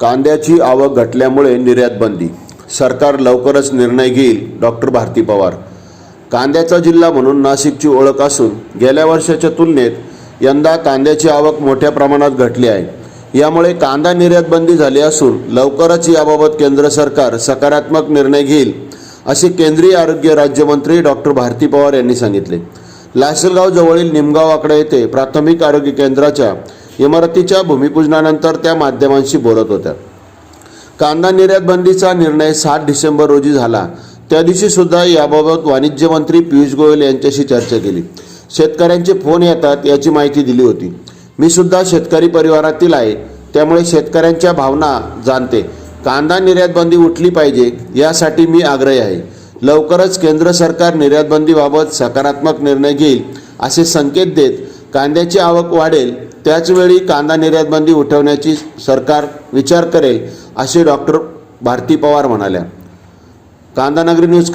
कांद्याची आवक घटल्यामुळे निर्यात बंदी. सरकार लवकरच निर्णय घेईल डॉक्टर भारती पवार. कांद्याचा जिल्हा म्हणून नाशिकची ओळख असून गेल्या वर्षाच्या तुलनेत यंदा कांद्याची आवक मोठ्या प्रमाणात घटली आहे. यामुळे कांदा निर्यात बंदी झाली असून लवकरच याबाबत केंद्र सरकार सकारात्मक निर्णय घेईल असे केंद्रीय आरोग्य राज्यमंत्री डॉक्टर भारती पवार यांनी सांगितले. लासलगाव जवळील निमगाव आकडा येथे प्राथमिक आरोग्य केंद्राच्या इमारतीच्या भूमिपूजनानंतर त्या माध्यमांशी बोलत होत्या. कांदा निर्यात बंदीचा निर्णय सात डिसेंबर रोजी झाला. त्या दिवशी सुद्धा याबाबत वाणिज्य मंत्री पियुष गोयल यांच्याशी चर्चा केली. शेतकऱ्यांचे फोन येतात याची माहिती दिली होती. मी सुद्धा शेतकरी परिवारातील आहे त्यामुळे शेतकऱ्यांच्या भावना जाणते. कांदा निर्यात बंदी उठली पाहिजे यासाठी मी आग्रही आहे. लवकरच केंद्र सरकार निर्यात बंदीबाबत सकारात्मक निर्णय घेईल असे संकेत देत कांद्याची आवक वाढेल त्याचवेळी कांदा निर्यातबंदी उठवण्याची सरकार विचार करेल असे डॉक्टर भारती पवार म्हणाल्या. कांदा नगरी न्यूज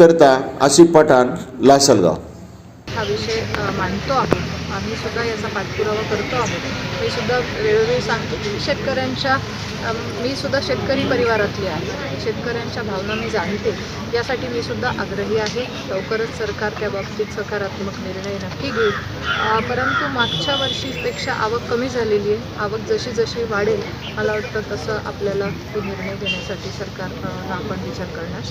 आसिफ पठाण लासलगाव. हा विषय मांडतो आहोत आम्ही सुद्धा याचा पाठपुरावा करतो आहोत मी सुद्धा वेळोवेळी सांगतो की शेतकऱ्यांच्या मी सुद्धा शेतकरी परिवारातली आहे. शेतकऱ्यांच्या भावना मी जाणते. यासाठी मी सुद्धा आग्रही आहे. लवकरच सरकार त्या बाबतीत सकारात्मक निर्णय नक्की घेईल. परंतु मागच्या वर्षीपेक्षा आवक कमी झालेली आहे. आवक जशी जशी वाढेल मला वाटतं तसं आपल्याला तो निर्णय घेण्यासाठी सरकार आपण विचार करण्यास